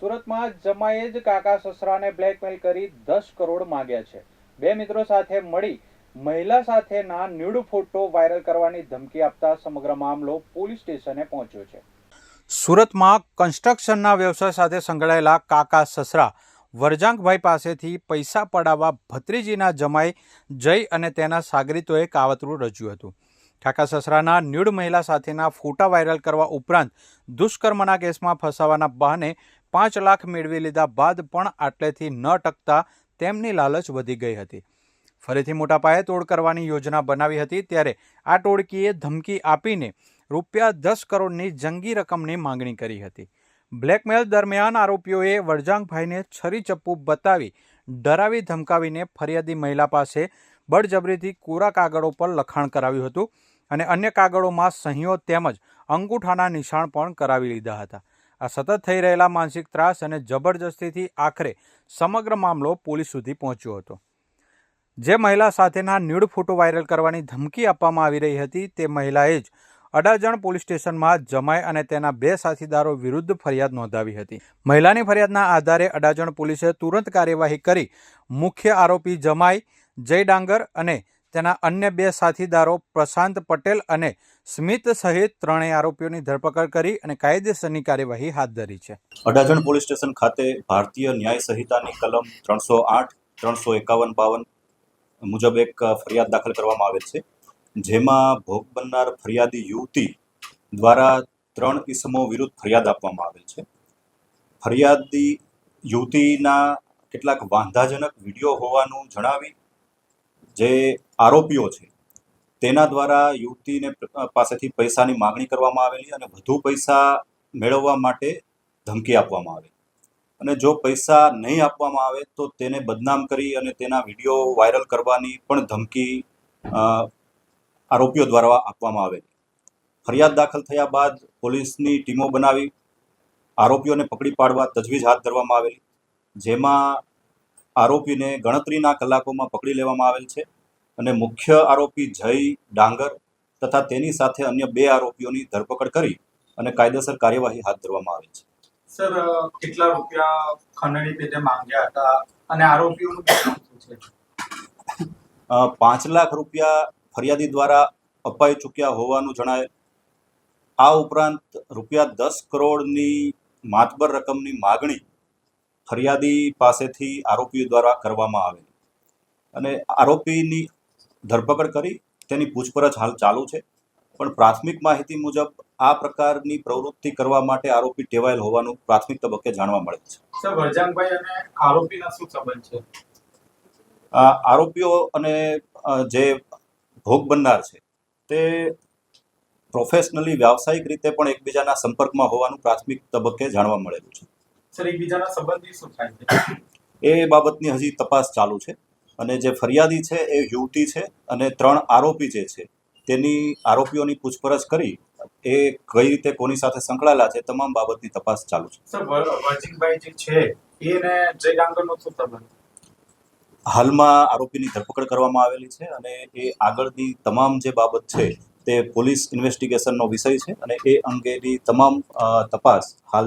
સુરતમાં જમાએ જ કાકા સસરાને બ્લેકમેલ કરી દસ કરોડ માંગ્યા છે. બે મિત્રો સાથે મળી મહિલા સાથેના ન્યૂડ ફોટો વાયરલ કરવાની ધમકી આપતા સમગ્ર મામલો પોલીસ સ્ટેશને પહોંચ્યો છે. સુરતમાં કન્સ્ટ્રક્શનના વ્યવસાય સાથે સંકળાયેલા કાકા સસરા વરજાંગભાઈ પાસેથી પૈસા પડાવવા ભત્રીજીના જમાઈ જય અને તેના સાગરીતોએ કાવતરું રચ્યું હતું. કાકા સસરાના ન્યૂડ મહિલા સાથેના ફોટા વાયરલ કરવા ઉપરાંત દુષ્કર્મના કેસમાં ફસાવાના બહાને પાંચ લાખ મેળવી લીધા બાદ પણ આટલેથી ન ટકતા તેમની લાલચ વધી ગઈ હતી. ફરીથી મોટા પાયે તોડ કરવાની યોજના બનાવી હતી ત્યારે આ ટોળકીએ ધમકી આપીને રૂપિયા દસ કરોડની જંગી રકમની માંગણી કરી હતી. બ્લેકમેલ દરમિયાન આરોપીઓએ વરજાંગભાઈને છરી ચપ્પુ બતાવી ડરાવી ધમકાવીને ફરિયાદી મહિલા પાસે બળજબરીથી કોરા કાગળો પર લખાણ કરાવ્યું હતું અને અન્ય કાગળોમાં સહીઓ તેમજ અંગૂઠાના નિશાણ પણ કરાવી લીધા હતા. આ સતત થઈ રહેલા માનસિક ત્રાસ અને જબરજસ્તીથી આખરે સમગ્ર મામલો પોલીસ સુધી પહોંચ્યો હતો. જે મહિલા સાથેના ન્યૂડ ફોટો વાયરલ કરવાની ધમકી આપવામાં આવી રહી હતી, તે મહિલાએ જ અડાજણ પોલીસ સ્ટેશનમાં જમાઈ અને તેના બે સાથીદારો વિરુદ્ધ ફરિયાદ નોંધાવી હતી. મહિલાની ફરિયાદના આધારે અડાજણ પોલીસે તુરંત કાર્યવાહી કરી મુખ્ય આરોપી જમાઈ જય ડાંગર અને તેના અન્ય બે સાથીદારો પ્રશાંત પટેલ અને સ્મિત સહિત ત્રણેય આરોપીઓની ધરપકડ કરી અને કાયદેસરની કાર્યવાહી હાથ ધરી છે. અડાજણ પોલીસ સ્ટેશન ખાતે ભારતીય ન્યાય સંહિતાની કલમ ત્રણસો આઠ, ત્રણસો એકાવન બાવન મુજબ એક ફરિયાદ દાખલ કરવામાં આવેલ છે, જેમાં ભોગ બનનાર ફરિયાદી યુવતી દ્વારા ત્રણ ઇસમો વિરુદ્ધ ફરિયાદ આપવામાં આવેલ છે. ફરિયાદી યુવતીના કેટલાક વાંધાજનક વીડિયો હોવાનું જણાવી જે આરોપીઓ છે, તેના દ્વારા યુવતીને પાસેથી પૈસાની માગણી કરવામાં આવેલી અને વધુ પૈસા મેળવવા માટે ધમકી આપવામાં આવી. અને જો પૈસા નહીં આપવામાં આવે તો તેને બદનામ કરી અને તેના વીડિયો વાયરલ કરવાની પણ ધમકી આરોપીઓ દ્વારા આપવામાં આવેલી. ફરિયાદ દાખલ થયા બાદ પોલીસની ટીમો બનાવી, આરોપીઓને પકડી પાડવા તજવીજ હાથ ધરવામાં આવેલી, જેમાં આરોપીને ગણતરીના કલાકોમાં પકડી લેવામાં આવેલ છે અને મુખ્ય આરોપી જય ડાંગર તથા તેની સાથે અન્ય બે આરોપીઓની ધરપકડ કરી અને કાયદેસર કાર્યવાહી હાથ ધરવામાં આવી છે. સર કેટલા રૂપિયા ખંડણી પેટે માંગ્યા હતા અને આરોપીઓનું છે? પાંચ લાખ રૂપિયા ફરિયાદી દ્વારા અપાઈ ચૂક્યા હોવાનું જણાય. આ ઉપરાંત રૂપિયા દસ કરોડની માતબર રકમની માગણી ફરિયાદી પાસેથી આરોપીઓ દ્વારા કરવામાં આવેલી. અને આરોપીની ધરપકડ કરી તેની પૂછપરછ હાલ ચાલુ છે. પણ પ્રાથમિક માહિતી મુજબ આ પ્રકારની પ્રવૃત્તિ કરવા માટે આરોપી ટેવાયેલ હોવાનું પ્રાથમિક તબક્કે જાણવા મળે છે. સર વરજાંગભાઈ અને આરોપીના શું સંબંધ છે? આ આરોપીઓ અને જે ભોગ બનનાર છે તે પ્રોફેશનલી વ્યાવસાયિક રીતે પણ એકબીજાના સંપર્કમાં હોવાનું પ્રાથમિક તબક્કે જાણવા મળેલું છે. સર એકબીજાના સંબંધી શું થાય છે? એ બાબતની હજી તપાસ ચાલુ છે. અને જે ફરિયાદી છે એ યુવતી છે અને ત્રણ આરોપી જે છે તેની આરોપીઓની પૂછપરછ કરી એ કઈ રીતે કોની સાથે સંકળાયેલા છે તમામ બાબતની તપાસ ચાલુ છે. સર વરજીભાઈ જે છે એને જય ડાંગરનો શું સંબંધ? હાલમાં આરોપીની ધરપકડ કરવામાં આવેલી છે અને એ આગળની તમામ જે બાબત છે તે પોલીસ ઇન્વેસ્ટિગેશનનો વિષય છે અને એ અંગેની તમામ તપાસ હાલ